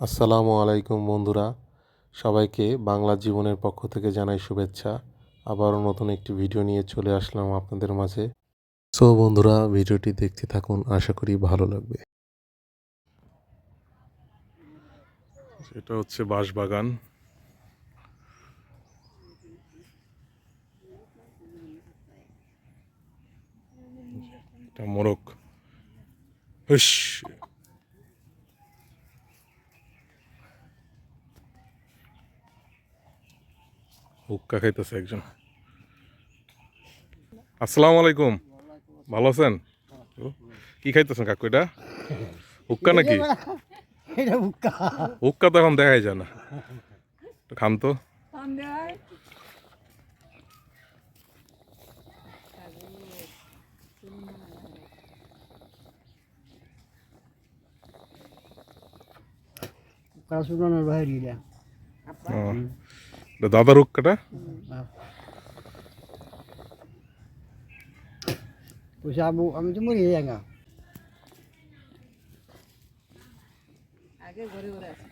আসসালামু আলাইকুম বন্ধুরা। সবাইকে বাংলা জীবনের পক্ষ থেকে জানাই শুভেচ্ছা। আবারও নতুন একটি ভিডিও নিয়ে চলে আসলাম আপনাদের মাঝে। সো বন্ধুরা, ভিডিওটি দেখতে থাকুন, আশা করি ভালো লাগবে। এটা হচ্ছে বাঁশবাগান। হুস হুক্কা খাইতেছে একজন। আসসালামু আলাইকুম। ভালো আছেন? কি খাইতেছেন কাকু এটা? হুক্কা নাকি? হুক্কা। তো এখন দেখাই যায় না। খান তো। বাইরে এটা দাদার হুক্কাটা পয়সা আবু আমি তো মরে যাই না আগে ঘরে ঘরে আছে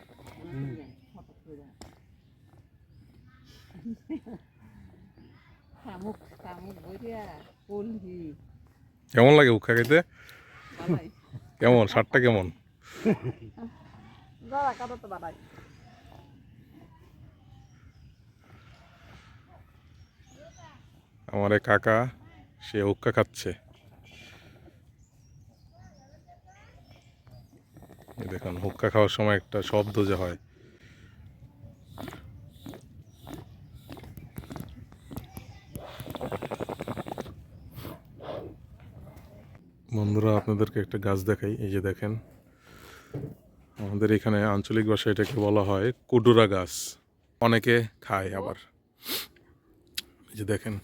শামুক শামুক বইয়া কলহি কেমন লাগে হুক্কা খাইতে কেমন সারটা কেমন দাদা কাদা তো বানাই আমার এক কাকা, সে হুক্কা খাচ্ছে। দেখুন, হুক্কা খাওয়ার সময় একটা শব্দ যে হয়। বন্ধুরা, আপনাদেরকে একটা গাছ দেখাই। এই যে দেখেন, আমাদের এখানে আঞ্চলিক ভাষায় এটাকে বলা হয় কুডুরা গাছ। অনেকে খায় আবার। যে দেখেন।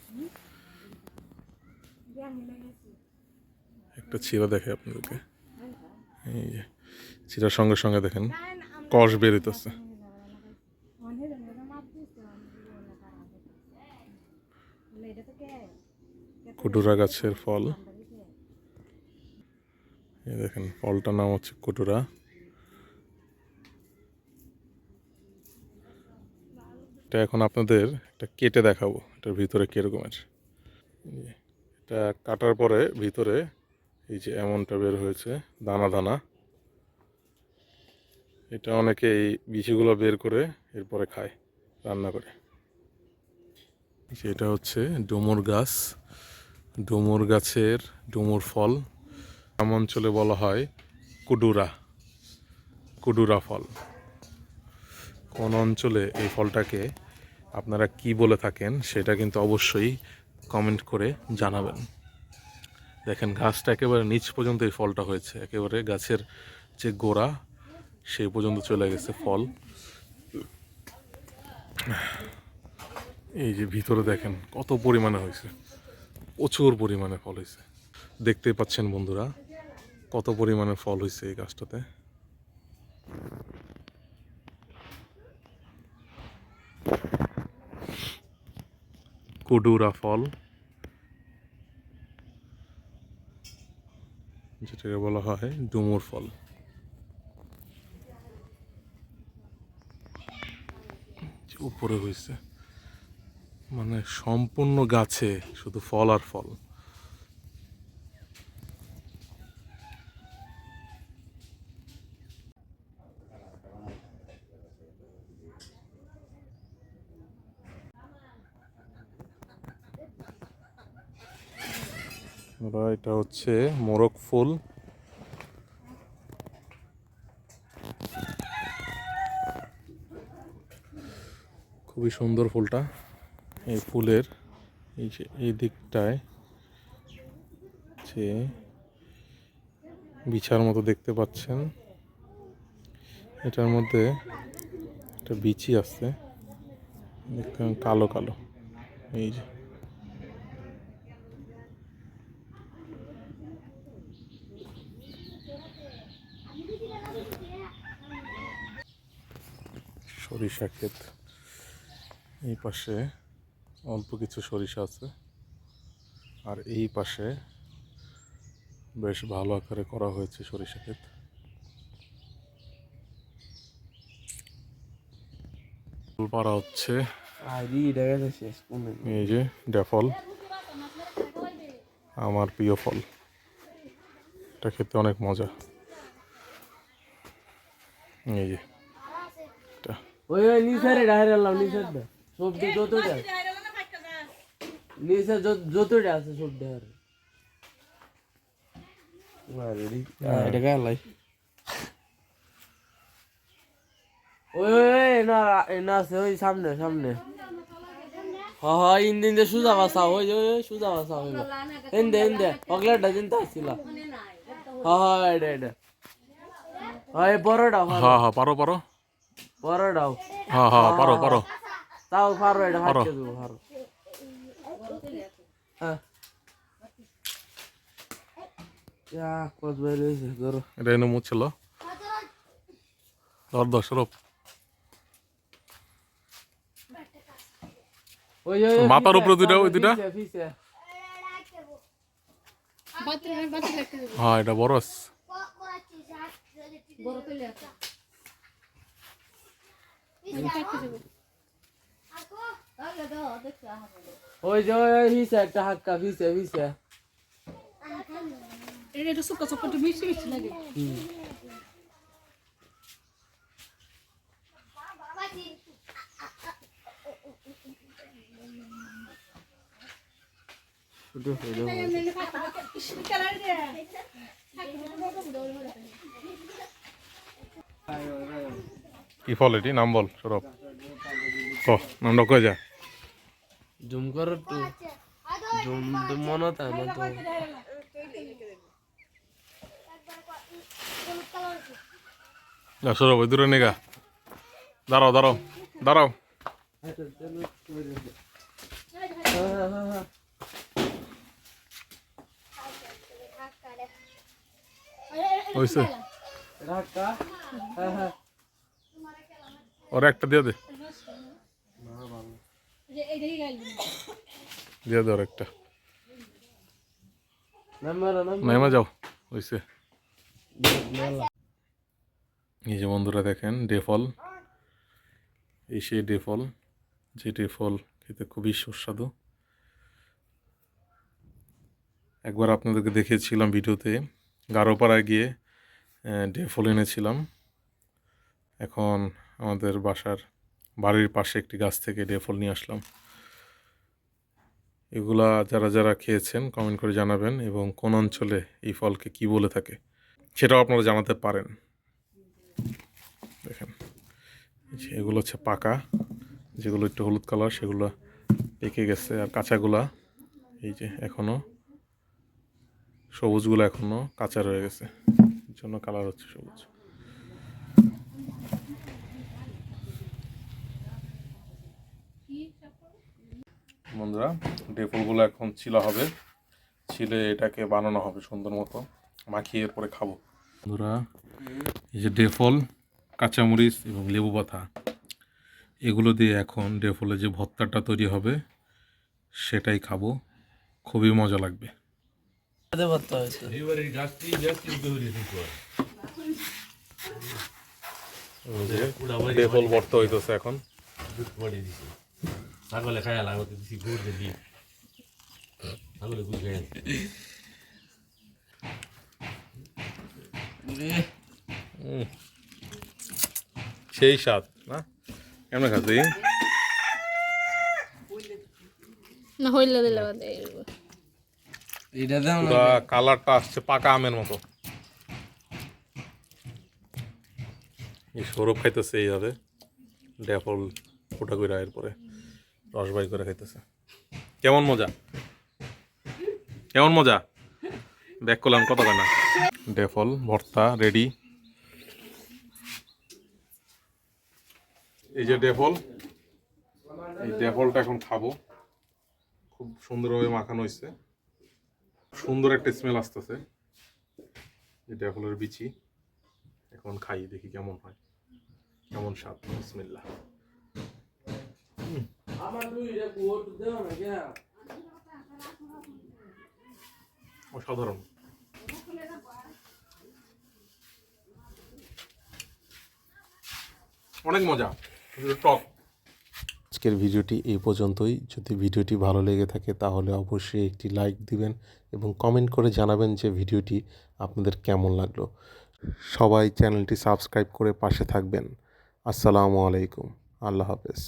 একটা চিরা দেখে আপনাদেরকে। এই যে চিরার সঙ্গে সঙ্গে দেখেন, কষ বেরোতেছে কুটুরা গাছের ফল। এই দেখেন, ফলটার নাম হচ্ছে কুটুরা। এটা এখন আপনাদের একটা কেটে দেখাবো এটার ভিতরে কীরকম আছে। এটা কাটার পরে ভিতরে এই যে এমনটা বের হয়েছে, দানা দানা। এটা অনেকে এই বিচিগুলো বের করে এরপরে খায়, রান্না করে। এটা হচ্ছে ডুমুর গাছ। ডুমুর গাছের ডুমুর ফল, গ্রাম অঞ্চলে বলা হয় কুডুরা কুডুরা ফল। কোন অঞ্চলে এই ফলটাকে আপনারা কি বলে থাকেন সেটা কিন্তু অবশ্যই কমেন্ট করে জানাবেন। দেখেন, গাছটা একেবারে নিচ পর্যন্ত এই ফলটা হয়েছে। একেবারে গাছের যে গোড়া, সেই পর্যন্ত চলে গেছে ফল। এই যে ভিতরে দেখেন, কত পরিমাণে হয়েছে। প্রচুর পরিমাণে ফল হয়েছে। দেখতেই পাচ্ছেন বন্ধুরা, কত পরিমাণে ফল হয়েছে এই গাছটাতে। কুডুরা ফল। যেটাকে বলা হয় ডুমুর ফল। উপরে হয়েছে মানে সম্পূর্ণ গাছে শুধু ফল আর ফল। আমরা এটা হচ্ছে মোরগ ফুল। খুবই সুন্দর ফুলটা। এই ফুলের এই যে এই দিকটায় যে বিছার মতো দেখতে পাচ্ছেন। এটার মধ্যে একটা বিচি আছে। দেখতে কালো কালো। এই যে সরিষা ক্ষেত এই পাশে অল্প কিছু সরিষা আছে। আর এই পাশে বেশ ভালো আকারে করা হয়েছে সরিষা ক্ষেত। ফুল পাড়া হচ্ছে এই যে ডেফল আমার প্রিয় ফল। এটা খেতে অনেক মজা। এই যে। ওই ওই নিচের ডাইরে আল্লাহ নিচের দা সবজি যতটা। নিচে যতটা আছে সবজি আর এটা গালাই ওই ওই ওই না এ না আছে ওই সামনে সামনে। হ হ ইন্দিন দে সুজা ওই ওই সুজা হইল আসছিল এটা এটা। হয় বড়টা হ্যাঁ হ্যাঁ পারো পারো। বড়টাও হ্যাঁ হ্যাঁ পারো পারো। তাও পারো এটা পারো। হাতে দেবো পারো। হ্যাঁ। মাথার উপরে দুইটা, ওই দুইটা? হ্যাঁ এটা বড় বড় ওই যে ওই একটা হাক্কা পিছে পিছে এটা শুকা শুকা একটু মিষ্টি মিষ্টি লাগে। ছোট হইল কি ফল এটি নাম বল সরব ক নামটা কয়ে যা। জুম করো একটু। জুম তো মনে তাই না তো যা সরব ওই দূরে নেগা। দাঁড়াও দাঁড়াও দাঁড়াও। হ্যাঁ, হ্যাঁ, হ্যাঁ। হয়েছে এটা হ্যাঁ হ্যাঁ। ওর একটা দিয়ে দে। দিয়ে দে ওর একটা। নেমে যাও হয়েছে এই যে বন্ধুরা দেখেন, ডেফল। এই সেই ডেফল, যে ডেফল খেতে খুবই সুস্বাদু। একবার আপনাদেরকে দেখিয়েছিলাম ভিডিওতে, গারোপাড়ায় গিয়ে ডেফল এনেছিলাম। এখন আমাদের বাসার বাড়ির পাশে একটি গাছ থেকে ডেফল নিয়ে আসলাম। এগুলা যারা যারা খেয়েছেন কমেন্ট করে জানাবেন এবং কোন অঞ্চলে এই ফলকে কি বলে থাকে সেটাও আপনারা জানাতে পারেন। দেখেন এগুলো হচ্ছে পাকা, যেগুলো একটু হলুদ কালার সেগুলো পেকে গেছে আর কাঁচাগুলা, এই যে এখনও, সবুজগুলো এখনও কাঁচা রয়ে গেছে। এর জন্য কালার হচ্ছে সবুজ। বন্ধুরা ডেফলগুলো এখন ছিলা হবে ছিলে এটাকে বানানো হবে সুন্দর মতো। মাখিয়ে এরপরে খাব। বন্ধুরা এই যে ডেফল কাঁচামরিচ এবং লেবু পাতা এগুলো দিয়ে এখন ডেফলে যে ভর্তাটা তৈরি হবে সেটাই খাব। খুবই মজা লাগবে। ডেফল ভর্তা হইতেছে এখন। ছাগলে খায় লাগতে দিছি গুড় দিলি ছাগলে গুড় খায় সেই স্বাদ না? কেমন খাচ্ছি না হইলে দিলে এটা দাও না। কালারটা আসছে পাকা আমের মতো। এই সৌরভ খাইতেছে এইভাবে। ডেফল ফোটা করে এরপরে। রস বাই করে খাইতেছে। কেমন মজা? কেমন মজা? ব্যাক করলাম কত কেনা ডেফল, ভর্তা, রেডি। এই যে ডেফল, এই ডেফলটা এখন খাব। খুব সুন্দরভাবে মাখানো হয়েছে। সুন্দর একটা স্মেল আসতেছে। এই ডেফলের বিচি। এখন খাই, দেখি কেমন হয়। কেমন স্বাদ, বিসমিল্লাহ আমার দুই এটা কোট দাও না কে অসাধারণ। অনেক মজা। টক আজকের ভিডিওটি এই পর্যন্তই। যদি ভিডিওটি ভালো লেগে থাকে, তাহলে অবশ্যই একটি লাইক দিবেন এবং কমেন্ট করে জানাবেন যে ভিডিওটি আপনাদের কেমন লাগল। সবাই চ্যানেলটি সাবস্ক্রাইব করে পাশে থাকবেন। আসসালামু আলাইকুম। আল্লাহ হাফেজ।